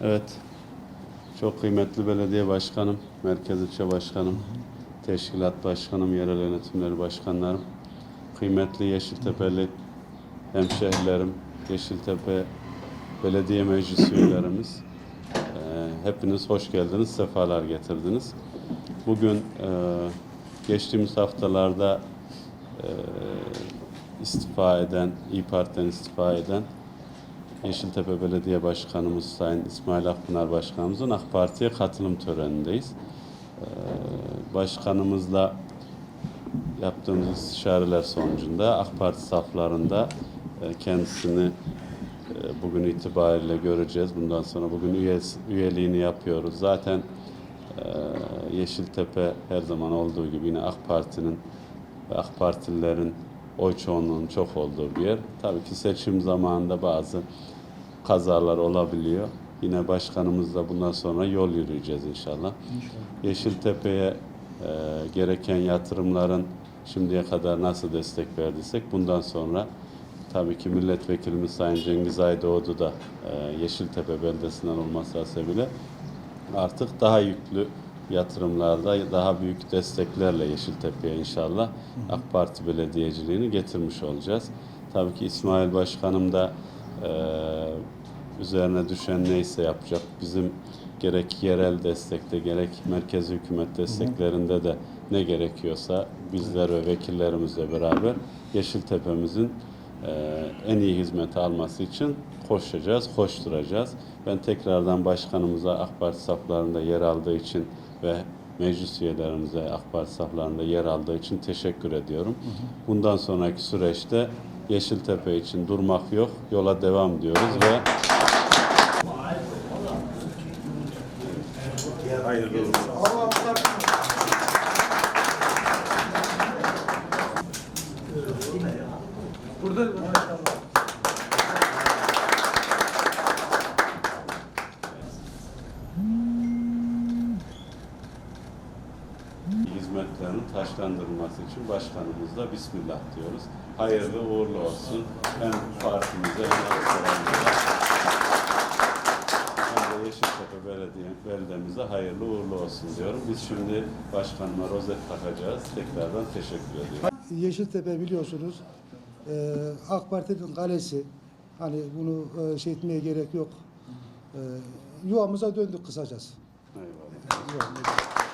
Evet. Çok kıymetli belediye başkanım, merkez ilçe başkanım, teşkilat başkanım, yerel yönetimleri başkanlarım, kıymetli Yeşiltepeli hemşehrilerim, Yeşiltepe Belediye Meclis üyelerimiz, eee, hepiniz hoş geldiniz, sefalar getirdiniz. Bugün eee, geçtiğimiz haftalarda eee, istifa eden, İYİ Parti'den istifa eden Yeşiltepe Belediye Başkanımız Sayın İsmail Akpınar Başkanımızın AK Parti'ye katılım törenindeyiz. Ee, Başkanımızla yaptığımız istişareler sonucunda AK Parti saflarında e, kendisini e, bugün itibariyle göreceğiz. Bundan sonra bugün üyeliğini yapıyoruz. Zaten e, Yeşiltepe her zaman olduğu gibi yine AK Parti'nin ve AK Partililerin oy çoğunluğunun çok olduğu bir yer. Tabii ki seçim zamanında bazı kazalar olabiliyor. Yine başkanımızla bundan sonra yol yürüyeceğiz inşallah. Yeşiltepe'ye e, gereken yatırımların şimdiye kadar nasıl destek verdiysek bundan sonra tabii ki milletvekilimiz Sayın Cengiz Aydoğdu da e, Yeşiltepe beldesinden olması hasebiyle artık daha yüklü yatırımlarda daha büyük desteklerle Yeşiltepe'ye inşallah AK Parti belediyeciliğini getirmiş olacağız. Tabii ki İsmail Başkanım da e, üzerine düşen neyse yapacak. Bizim gerek yerel destekte gerek merkezi hükümet desteklerinde de ne gerekiyorsa bizler ve vekillerimizle beraber Yeşiltepe'mizin en iyi hizmeti alması için koşacağız, koşturacağız. Ben tekrardan başkanımıza AK Parti saflarında yer aldığı için ve meclis üyelerimize AK Parti saflarında yer aldığı için teşekkür ediyorum. Bundan sonraki süreçte Yeşiltepe için durmak yok, yola devam diyoruz ve Hayırlı olsun. Burada hizmetlerinin taşlandırılması için başkanımızla Bismillah diyoruz. Hayırlı uğurlu olsun. Hem partimize hem hem de Yeşiltepe Belediye, beldemize hayırlı uğurlu olsun diyorum. Biz şimdi başkanıma rozet takacağız. Tekrardan teşekkür ediyorum. Yeşiltepe biliyorsunuz e, AK Parti'nin kalesi. Hani bunu e, şey etmeye gerek yok. E, yuvamıza döndük kısacası. Eyvallah. Yuvamıza.